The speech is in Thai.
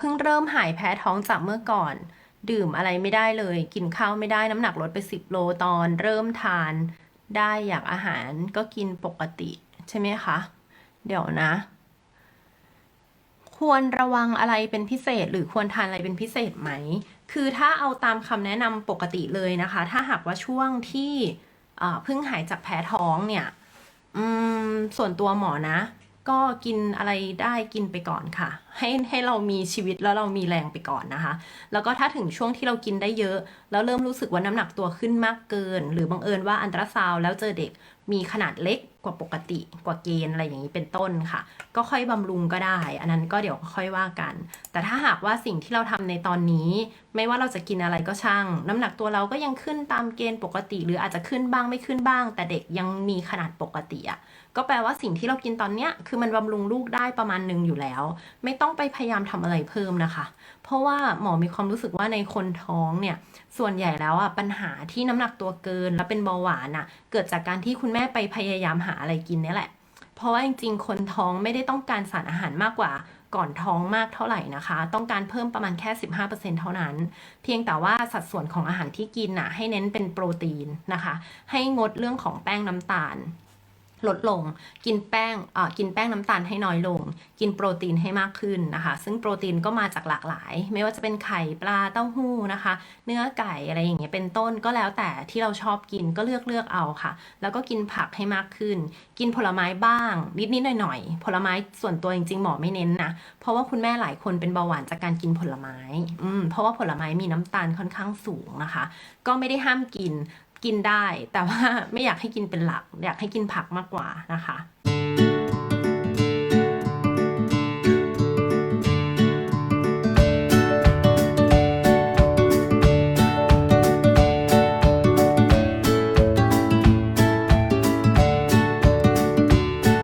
เพิ่งเริ่มหายแพ้ท้องจากเมื่อก่อน ดื่มอะไรไม่ได้เลย กินข้าวไม่ได้น้ำหนักลดไป 10 โลตอน เริ่มทานได้อยากอาหารก็กินปกติใช่ไหมคะ เดี๋ยวนะ ควรระวังอะไรเป็นพิเศษ หรือควรทานอะไรเป็นพิเศษไหม คือถ้าเอาตามคำแนะนำปกติเลยนะคะ ถ้าหากว่าช่วงที่เพิ่งหายจากแพ้ท้องเนี่ยส่วนตัวหมอนะ ก็กินอะไรได้กินไปก่อนค่ะ ให้ให้เรามีชีวิตแล้วเรามีแรงไปก่อนนะคะ แล้วก็ถ้าถึงช่วงที่เรากินได้เยอะ แล้วเริ่มรู้สึกว่าน้ำหนักตัวขึ้นมากเกิน หรือบังเอิญว่าอันตราซาวแล้วเจอเด็กมีขนาดเล็กกว่าปกติกว่าเกณฑ์อะไรอย่างนี้เป็นต้นค่ะ ก็ค่อยบำรุงก็ได้ อันนั้นก็เดี๋ยวค่อยว่ากัน แต่ถ้าหากว่าสิ่งที่เราทำในตอนนี้ ไม่ว่าเราจะกินอะไรก็ช่าง น้ำหนักตัวเราก็ยังขึ้นตามเกณฑ์ปกติ หรืออาจจะขึ้นบ้างไม่ขึ้นบ้าง แต่เด็กยังมีขนาดปกติอะก็แปลว่าสิ่งที่เรากินตอนเนี้ยคือมันบำรุงลูกได้ประมาณหนึ่งอยู่แล้ว ไม่ต้องไปพยายามทำอะไรเพิ่มนะคะ เพราะว่าหมอมีความรู้สึกว่าในคนท้องเนี่ยส่วนใหญ่แล้วอะปัญหาที่น้ำหนักตัวเกิน แล้วเป็นเบาหวานอะเกิดจากการที่คุณแม่ไปพยายามหาอะไรกินเนี่ยแหละ เพราะว่าจริงๆ คนท้องไม่ได้ต้องการสารอาหารมากกว่าก่อนท้องมากเท่าไหร่นะคะ ต้องการเพิ่มประมาณแค่ 15%เท่านั้น เพียงแต่ว่าสัดส่วนของอาหารที่กินน่ะให้เน้นเป็นโปรตีนนะคะ ให้งดเรื่องของแป้งน้ำตาล ลดลง กินแป้งเออกินแป้งน้ำตาลให้น้อยลง กินโปรตีนให้มากขึ้นนะคะ ซึ่งโปรตีนก็มาจากหลากหลาย ไม่ว่าจะเป็นไข่ปลาเต้าหู้นะคะ เนื้อไก่อะไรอย่างเงี้ยเป็นต้นก็แล้วแต่ที่เราชอบกินก็เลือกเลือกเอาค่ะ แล้วก็กินผักให้มากขึ้น กินผลไม้บ้าง นิดนิดหน่อยหน่อยผลไม้ส่วนตัวจริงๆหมอไม่เน้นนะเพราะว่าคุณแม่หลายคนเป็นเบาหวานจากการกินผลไม้อืมเพราะว่าผลไม้มีน้ำตาลค่อนข้างสูงนะคะ ก็ไม่ได้ห้ามกิน กินได้ แต่ว่าไม่อยากให้กินเป็นหลัก อยากให้กินผักมากกว่านะคะ